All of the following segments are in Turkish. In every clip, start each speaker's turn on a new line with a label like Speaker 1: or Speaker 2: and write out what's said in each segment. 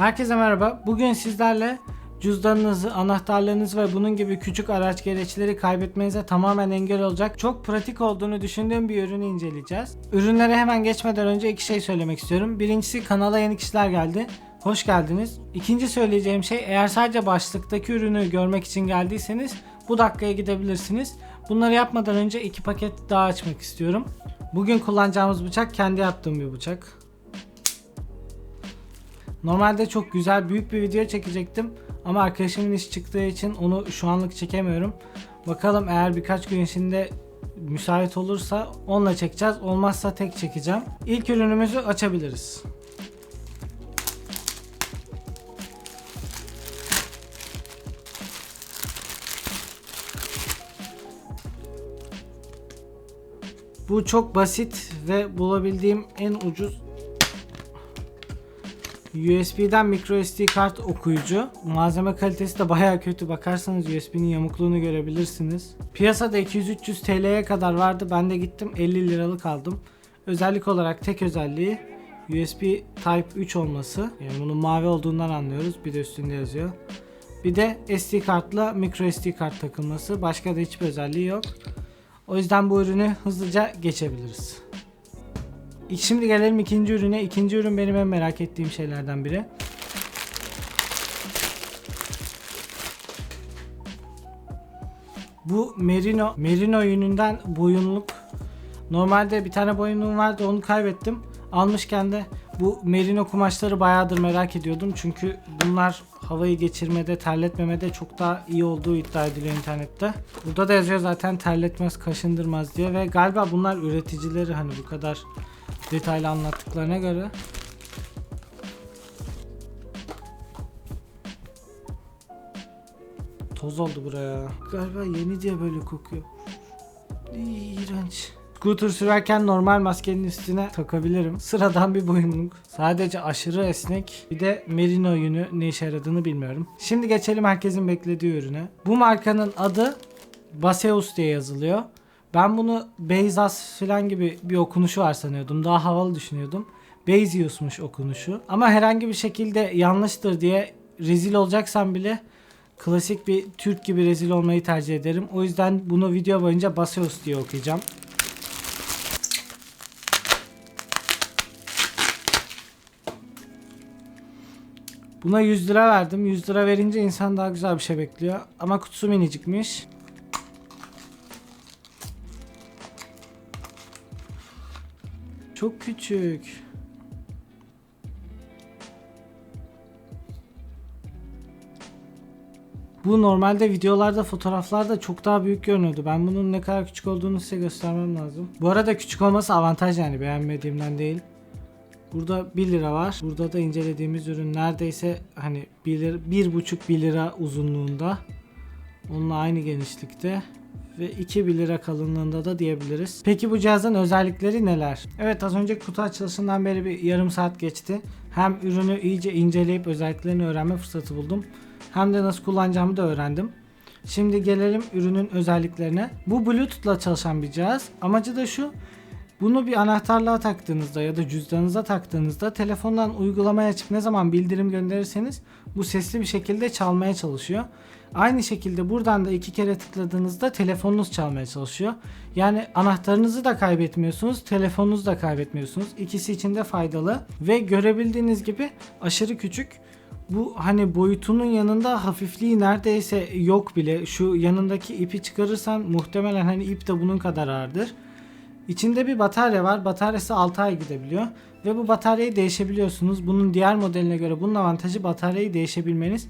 Speaker 1: Herkese merhaba. Bugün sizlerle cüzdanınızı, anahtarlarınızı ve bunun gibi küçük araç gereçleri kaybetmenize tamamen engel olacak çok pratik olduğunu düşündüğüm bir ürünü inceleyeceğiz. Ürünlere hemen geçmeden önce iki şey söylemek istiyorum. Birincisi kanala yeni kişiler geldi. Hoş geldiniz. İkinci söyleyeceğim şey eğer sadece başlıktaki ürünü görmek için geldiyseniz bu dakikaya gidebilirsiniz. Bunları yapmadan önce iki paket daha açmak istiyorum. Bugün kullanacağımız bıçak kendi yaptığım bir bıçak. Normalde çok güzel büyük bir video çekecektim ama arkadaşımın iş çıktığı için onu şu anlık çekemiyorum. Bakalım eğer birkaç gün içinde müsait olursa onunla çekeceğiz. Olmazsa tek çekeceğim. İlk ürünümüzü açabiliriz. Bu çok basit ve bulabildiğim en ucuz USB'den micro SD kart okuyucu. Malzeme kalitesi de baya kötü. Bakarsanız USB'nin yamukluğunu görebilirsiniz. Piyasada 200-300 TL'ye kadar vardı. Ben de gittim 50 liralık aldım. Özellik olarak tek özelliği USB Type 3 olması. Yani bunun mavi olduğundan anlıyoruz. Bir de üstünde yazıyor. Bir de SD kartla micro SD kart takılması. Başka da hiçbir özelliği yok. O yüzden bu ürünü hızlıca geçebiliriz. Şimdi gelelim ikinci ürüne. İkinci ürün benim en merak ettiğim şeylerden biri. Bu merino merino yününden boyunluk. Normalde bir tane boyunluğum vardı onu kaybettim. Almışken de bu merino kumaşları bayağıdır merak ediyordum. Çünkü bunlar havayı geçirmede, terletmemede çok daha iyi olduğu iddia ediliyor internette. Burada da yazıyor zaten terletmez, kaşındırmaz diye ve galiba bunlar üreticileri hani bu kadar detaylı anlattıklarına göre. Toz oldu buraya. Galiba yeni diye böyle kokuyor. İğrenç. Scooter sürerken normal maskenin üstüne takabilirim. Sıradan bir boyunluk. Sadece aşırı esnek. Bir de merino yünü ne işe yaradığını bilmiyorum. Şimdi geçelim herkesin beklediği ürüne. Bu markanın adı Baseus diye yazılıyor. Ben bunu Bezos falan gibi bir okunuşu var sanıyordum. Daha havalı düşünüyordum. Bezius'muş okunuşu. Ama herhangi bir şekilde yanlıştır diye rezil olacaksam bile klasik bir Türk gibi rezil olmayı tercih ederim. O yüzden bunu video boyunca Baseus diye okuyacağım. Buna 100 lira verdim. 100 lira verince insan daha güzel bir şey bekliyor. Ama kutusu minicikmiş. Çok küçük. Bu normalde videolarda, fotoğraflarda çok daha büyük görünüyordu. Ben bunun ne kadar küçük olduğunu size göstermem lazım. Bu arada küçük olması avantaj yani beğenmediğimden değil. Burada 1 lira var. Burada da incelediğimiz ürün neredeyse hani 1 lira, 1,5 1 lira uzunluğunda. Onunla aynı genişlikte ve 2 1 lira kalınlığında da diyebiliriz. Peki bu cihazın özellikleri neler? Evet az önce kutu açılışından beri bir yarım saat geçti. Hem ürünü iyice inceleyip özelliklerini öğrenme fırsatı buldum. Hem de nasıl kullanacağımı da öğrendim. Şimdi gelelim ürünün özelliklerine. Bu Bluetooth'la çalışan bir cihaz. Amacı da şu. Bunu bir anahtarlığa taktığınızda ya da cüzdanınıza taktığınızda telefondan uygulamayı açıp ne zaman bildirim gönderirseniz bu sesli bir şekilde çalmaya çalışıyor. Aynı şekilde buradan da iki kere tıkladığınızda telefonunuz çalmaya çalışıyor. Yani anahtarınızı da kaybetmiyorsunuz, telefonunuzu da kaybetmiyorsunuz. İkisi için de faydalı ve görebildiğiniz gibi aşırı küçük. Bu hani boyutunun yanında hafifliği neredeyse yok bile. Şu yanındaki ipi çıkarırsan muhtemelen hani ip de bunun kadar ağırdır. İçinde bir batarya var. Bataryası 6 ay gidebiliyor. Ve bu bataryayı değişebiliyorsunuz. Bunun diğer modeline göre bunun avantajı bataryayı değişebilmeniz.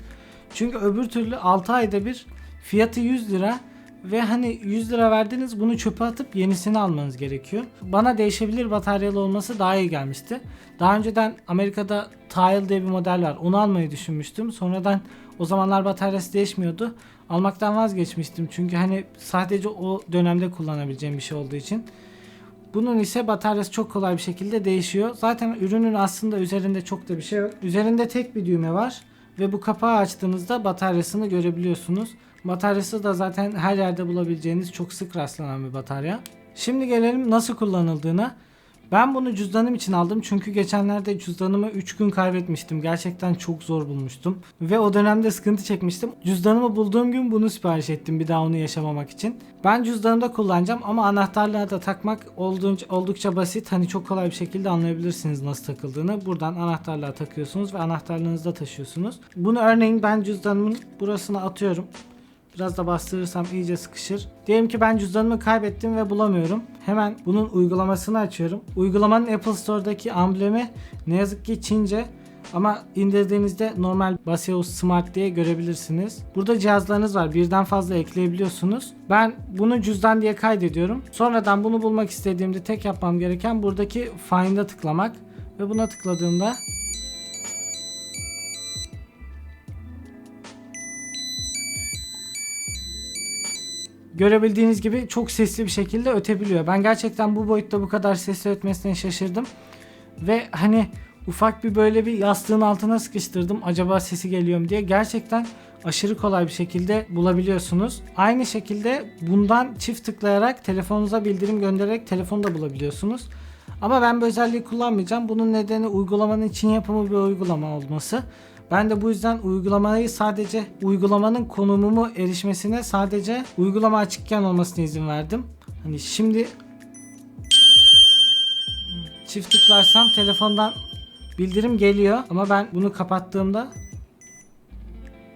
Speaker 1: Çünkü öbür türlü 6 ayda bir fiyatı 100 lira ve hani 100 lira verdiniz bunu çöpe atıp yenisini almanız gerekiyor. Bana değişebilir bataryalı olması daha iyi gelmişti. Daha önceden Amerika'da Tile diye bir model var. Onu almayı düşünmüştüm. Sonradan o zamanlar bataryası değişmiyordu. Almaktan vazgeçmiştim. Çünkü hani sadece o dönemde kullanabileceğim bir şey olduğu için. Bunun ise bataryası çok kolay bir şekilde değişiyor. Zaten ürünün aslında üzerinde çok da bir şey yok. Üzerinde tek bir düğme var ve bu kapağı açtığınızda bataryasını görebiliyorsunuz. Bataryası da zaten her yerde bulabileceğiniz çok sık rastlanan bir batarya. Şimdi gelelim nasıl kullanıldığına. Ben bunu cüzdanım için aldım çünkü geçenlerde cüzdanımı 3 gün kaybetmiştim. Gerçekten çok zor bulmuştum. Ve o dönemde sıkıntı çekmiştim. Cüzdanımı bulduğum gün bunu sipariş ettim bir daha onu yaşamamak için. Ben cüzdanımda kullanacağım ama anahtarlığa da takmak oldukça, oldukça basit. Hani çok kolay bir şekilde anlayabilirsiniz nasıl takıldığını. Buradan anahtarlığa takıyorsunuz ve anahtarlığınızda taşıyorsunuz. Bunu örneğin ben cüzdanımın burasına atıyorum. Biraz da bastırırsam iyice sıkışır. Diyelim ki ben cüzdanımı kaybettim ve bulamıyorum. Hemen bunun uygulamasını açıyorum. Uygulamanın Apple Store'daki amblemi ne yazık ki Çince. Ama indirdiğinizde normal Baseo Smart diye görebilirsiniz. Burada cihazlarınız var. Birden fazla ekleyebiliyorsunuz. Ben bunu cüzdan diye kaydediyorum. Sonradan bunu bulmak istediğimde tek yapmam gereken buradaki Find'a tıklamak. Ve buna tıkladığımda görebildiğiniz gibi çok sesli bir şekilde ötebiliyor. Ben gerçekten bu boyutta bu kadar sesli ötmesine şaşırdım. Ve hani ufak bir böyle bir yastığın altına sıkıştırdım. Acaba sesi geliyor mu diye. Gerçekten aşırı kolay bir şekilde bulabiliyorsunuz. Aynı şekilde bundan çift tıklayarak telefonunuza bildirim göndererek telefonu da bulabiliyorsunuz. Ama ben bu özelliği kullanmayacağım. Bunun nedeni uygulamanın Çin yapımı bir uygulama olması. Ben de bu yüzden uygulamayı sadece uygulamanın konumumu erişmesine sadece uygulama açıkken olmasına izin verdim. Hani şimdi çift tıklarsam telefondan bildirim geliyor ama ben bunu kapattığımda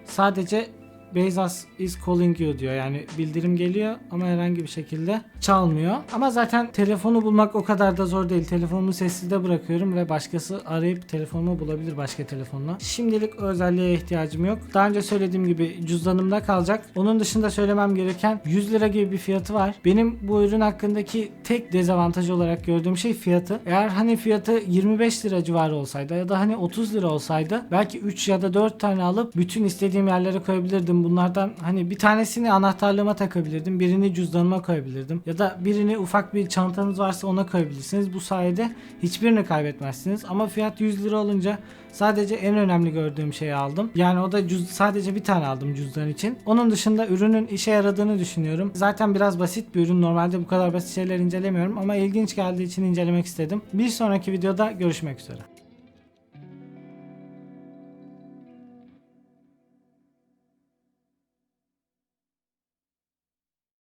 Speaker 1: sadece Bezos is calling you diyor. Yani bildirim geliyor ama herhangi bir şekilde çalmıyor. Ama zaten telefonu bulmak o kadar da zor değil. Telefonumu sessizde bırakıyorum ve başkası arayıp telefonumu bulabilir başka telefonla. Şimdilik özelliğe ihtiyacım yok. Daha önce söylediğim gibi cüzdanımda kalacak. Onun dışında söylemem gereken 100 lira gibi bir fiyatı var. Benim bu ürün hakkındaki tek dezavantajı olarak gördüğüm şey fiyatı. Eğer hani fiyatı 25 lira civarı olsaydı ya da hani 30 lira olsaydı belki 3 ya da 4 tane alıp bütün istediğim yerlere koyabilirdim. Bunlardan hani bir tanesini anahtarlığıma takabilirdim. Birini cüzdanıma koyabilirdim. Ya da birini ufak bir çantanız varsa ona koyabilirsiniz. Bu sayede hiçbirini kaybetmezsiniz. Ama fiyat 100 lira olunca sadece en önemli gördüğüm şeyi aldım. Yani o da cüz sadece bir tane aldım cüzdan için. Onun dışında ürünün işe yaradığını düşünüyorum. Zaten biraz basit bir ürün. Normalde bu kadar basit şeyler incelemiyorum ama ilginç geldiği için incelemek istedim. Bir sonraki videoda görüşmek üzere.